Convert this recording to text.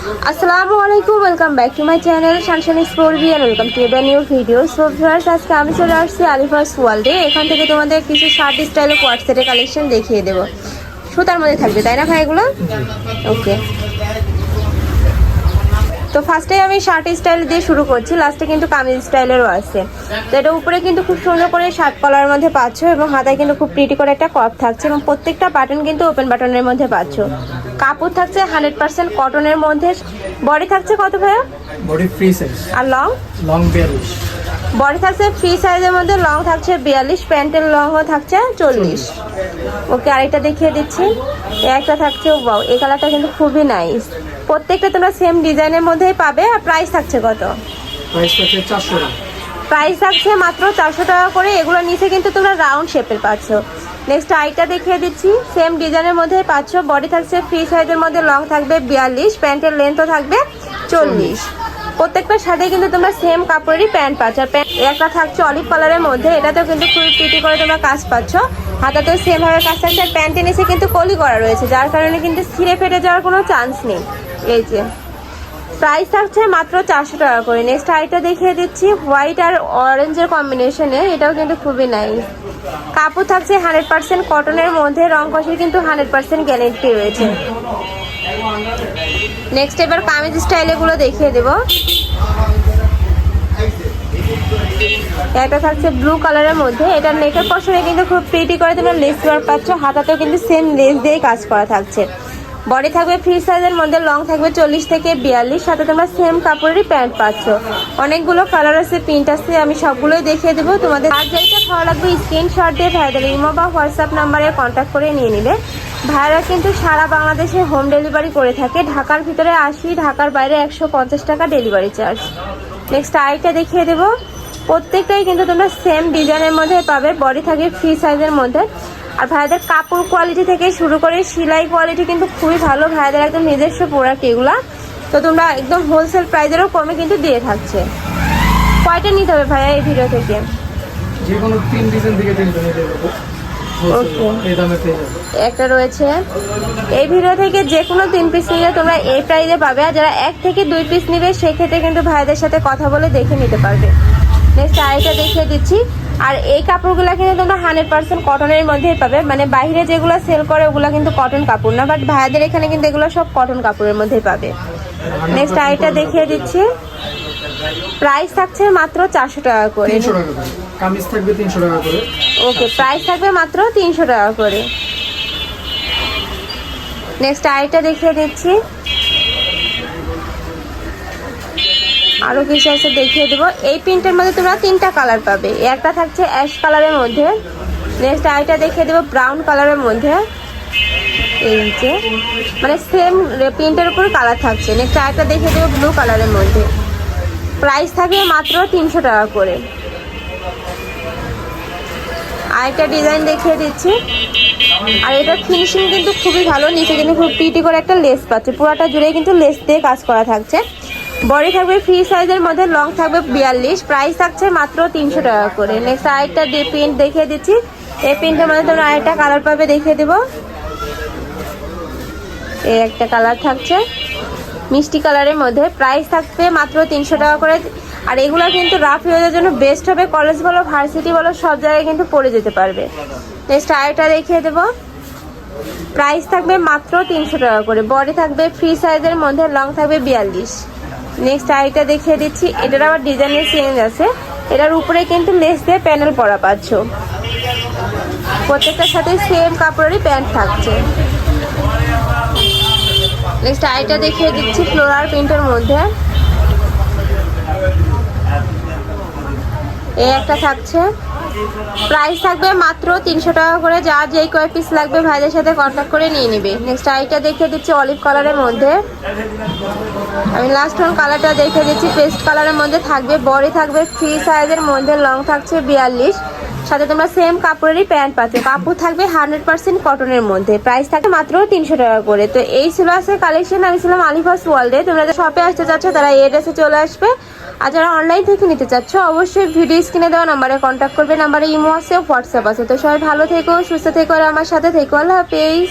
আসসালামু আলাইকুম welcome back to my channel Shanshan explore B and welcome to a new video so viewers আজকে আমি চলে আসছি আলিফাস ওয়ার্ল্ডে এখান থেকে তোমাদের কিছু শার্ট স্টাইল কোয়াটসেটের কালেকশন দেখিয়ে দেবো। সুতার মধ্যে থাকবে তাই না ভাই এগুলো? ওকে তো ফার্স্টে আমি শার্ট স্টাইল দিয়ে শুরু করছি লাস্টে কিন্তু কামিজ স্টাইলেরও আছে। তো এটা উপরে কিন্তু খুব সুন্দর করে শার্ট কলার মধ্যে পাচ্ছ এবং হাতায় কিন্তু খুব প্রিটি করে একটা কপ থাকছে এবং প্রত্যেকটা বাটন কিন্তু ওপেন বাটনের মধ্যে পাচ্ছ। কাপড় থাকছে হান্ড্রেড পার্সেন্ট কটনের মধ্যে। বডি থাকছে কত ভাইয়া? বডি ফ্রি সাইজ আর লং লং বিয়াল্লিশ বডি থাকছে ফ্রি সাইজের মধ্যে লং থাকছে বিয়াল্লিশ প্যান্টের লংও থাকছে চল্লিশ। ওকে আরেকটা দেখিয়ে দিচ্ছি। একটা থাকছে বাউ এই কালারটা কিন্তু খুবই নাইস প্রত্যেকটা তোমরা সেম ডিজাইনের মধ্যেই পাবে আর প্রাইস থাকছে কত? প্রাইস থাকছে মাত্র চারশো টাকা করে এগুলো নিচে কিন্তু তোমরা রাউন্ড শেপের পাচ্ছ। নেক্সট আইটা দেখিয়ে দিচ্ছি। সেম ডিজাইনের মধ্যে পাচ্ছ বডি থাকছে ফ্রি সাইজের মধ্যে লং থাকবে বিয়াল্লিশ প্যান্টের লেন্থও থাকবে চল্লিশ। প্রত্যেকটার সাথে কিন্তু তোমরা সেম কাপড়েরই প্যান্ট পাচ্ছ। আর প্যান্ট একটা থাকছে অলিভ কালারের মধ্যে, এটাতেও কিন্তু খুবই পিটি করে তোমরা কাজ পাচ্ছ। হাতাতেও সেম ভাবে কাজ থাকছে, আর প্যান্টের নিচে কিন্তু কলি করা রয়েছে, যার কারণে কিন্তু ছিঁড়ে ফেটে যাওয়ার কোনো চান্স নেই। এই যে প্রাইস থাকছে মাত্র চারশো টাকা করে। নেক্সট আইটা দেখিয়ে দিচ্ছি হোয়াইট আর অরেঞ্জের কম্বিনেশনে এটাও কিন্তু খুবই নাইস কাপড় থাকছে হান্ড্রেড পার্সেন্ট কটনের মধ্যে, রং কষের কিন্তু হান্ড্রেড পার্সেন্ট গ্যারেন্টি রয়েছে। নেক্সট এবার কামিজ স্টাইল এগুলো দেখিয়ে দেবো। একটা থাকছে ব্লু কালারের মধ্যে। এটা নেকের পশনে কিন্তু খুব প্রিটি করে তোমরা লেস ওয়ার্ক পাচ্ছ। হাতাতেও কিন্তু সেম লেস দিয়েই কাজ করা থাকছে। বডি থাকবে ফ্রি সাইজের মধ্যে লং থাকবে চল্লিশ থেকে বিয়াল্লিশ, সাথে তোমরা সেম কাপড়েরই প্যান্ট পাচ্ছ। অনেকগুলো কালার আছে প্রিন্ট আছে, আমি সবগুলোই দেখিয়ে দেবো তোমাদের। আর যেটা ভালো লাগবে স্ক্রিনশট দিয়ে ভাইদের ইমো বা হোয়াটসঅ্যাপ নাম্বারে কন্ট্যাক্ট করে নিয়ে নিবে। ভাইরা কিন্তু সারা বাংলাদেশে হোম ডেলিভারি করে থাকে। ঢাকার ভিতরে আশি ঢাকার বাইরে একশো পঞ্চাশ টাকা ডেলিভারি চার্জ নেক্সট আইটা দেখিয়ে দেবো। প্রত্যেকটাই কিন্তু তোমরা সেম ডিজাইনের মধ্যে পাবে। বডি থাকে ফ্রি সাইজের মধ্যে। আর ভাইদের কাপড় কোয়ালিটি থেকে শুরু করে সেলাই কোয়ালিটি কিন্তু খুবই ভালো। ভাইদের একদম নিজস্ব প্রোডাক্ট এগুলা। তো তোমরা একদম হোলসেল প্রাইজেরও কমে কিন্তু দিয়ে থাকছে। কয়টা নিতে হবে ভাইয়া এই ভিডিও থেকে? একটা রয়েছে। এই ভিডিও থেকে যে কোনো তিন পিস নিলে তোমরা এই প্রাইজে পাবে। আর যারা এক থেকে দুই পিস নিবে সেক্ষেত্রে কিন্তু ভাইদের সাথে কথা বলে দেখে নিতে পারবে। নেক্সট আরেকটা দেখিয়ে দিচ্ছি। আর এই কাপড়গুলো কিন্তু তোমরা হান্ড্রেড পার্সেন্ট কটনের মধ্যেই পাবে। মানে বাইরে যেগুলো সেল করে ওগুলো কিন্তু কটন কাপড় না বাট ভাইয়াদের এখানে কিন্তু এগুলো সব কটন কাপড়ের মধ্যেই পাবে। নেক্সট আরেকটা দেখিয়ে দিচ্ছি। প্রাইস থাকছে মাত্র চারশো টাকা করে। টাকা করে। কামিজ থাকবে তিনশো টাকা করে। ওকে প্রাইস থাকবে মাত্র তিনশো টাকা করে। নেক্সট আইটা দেখিয়ে দিচ্ছি। আরও কিছু আছে, দেখিয়ে দেবো। এই প্রিন্টের মধ্যে তোমরা তিনটা কালার পাবে। একটা থাকছে অ্যাশ কালারের মধ্যে। নেক্সট আরেকটা দেখিয়ে দেবো ব্রাউন কালারের মধ্যে। এই যে মানে সেম প্রিন্টের উপর কালার থাকছে। নেক্সট আরেকটা দেখিয়ে দেবো ব্লু কালারের মধ্যে। প্রাইস থাকবে মাত্র তিনশো টাকা করে। আরেকটা ডিজাইন দেখিয়ে দিচ্ছি। আর এটার ফিনিশিং কিন্তু খুবই ভালো। নিচে কিন্তু খুব পিটি করে একটা লেস পাচ্ছে। পুরোটা জুড়ে কিন্তু লেস দিয়ে কাজ করা থাকছে। বডি থাকবে ফ্রি সাইজের মধ্যে, লং থাকবে বিয়াল্লিশ। প্রাইস থাকছে মাত্র তিনশো টাকা করে। নেক্সট আরেকটা প্রিন্ট দেখিয়ে দিচ্ছি। এই প্রিন্টের মধ্যে তোমরা আরেকটা কালার পাবে দেখিয়ে দেবো। এই একটা কালার থাকছে। মিষ্টি কালারের মধ্যে। প্রাইস থাকবে মাত্র তিনশো টাকা করে। আর এগুলো কিন্তু রাফ ইউজের জন্য বেস্ট হবে। কলেজ বলো ভার্সিটি বলো, সব জায়গায় কিন্তু পরে যেতে পারবে। নেক্সট আরেকটা দেখিয়ে দেবো। প্রাইস থাকবে মাত্র তিনশো টাকা করে। বডি থাকবে ফ্রি সাইজের মধ্যে লং থাকবে বিয়াল্লিশ। নেক্সট আরেকটা দেখিয়ে দিচ্ছি। এটার আবার ডিজাইনের চেঞ্জ আছে। এটার উপরে কিন্তু লেস দিয়ে প্যানেল পরা পাচ্ছ। প্রত্যেকটার সাথে সেম কাপড়েরই প্যান্ট থাকছে। নেক্সট আইটা দেখিয়ে দিচ্ছি ফ্লোরার প্রিন্টের মধ্যে। এই একটা থাকছে। প্রাইস থাকবে মাত্র তিনশো টাকা করে। যার যেই কয় পিস লাগবে ভাইদের সাথে কন্ট্যাক্ট করে নিয়ে নিবে। নেক্সট আইটা দেখে দিচ্ছি অলিভ কালারের মধ্যে। আমি লাস্ট ওয়ান কালারটা দেখে দিচ্ছি। পেস্ট কালারের মধ্যে থাকবে, বডি থাকবে ফ্রি সাইজের মধ্যে লং থাকছে বিয়াল্লিশ। সাথে তোমরা সেম কাপড়েরই প্যান্ট পাচ্ছ। কাপড় থাকবে হান্ড্রেড পার্সেন্ট কটনের মধ্যে। প্রাইস থাকবে মাত্র তিনশো টাকা করে। তো এই ছিল আজকে কালেকশন আমি ছিলাম আলিফাস ওয়ার্ল্ডে তোমরা শপে আসতে চাচ্ছ, তারা এই ড্রেসে চলে আসবে। আর যারা অনলাইন থেকে নিতে চাচ্ছ, অবশ্যই ভিডিও স্ক্রিনে দেওয়া নাম্বারে কন্ট্যাক্ট করবে। নাম্বারে ইমো আছে হোয়াটসঅ্যাপ আছে। তো সবাই ভালো থেকো, সুস্থ থেকো, আর আমার সাথে থেকো। আল্লাহ হাফেজ।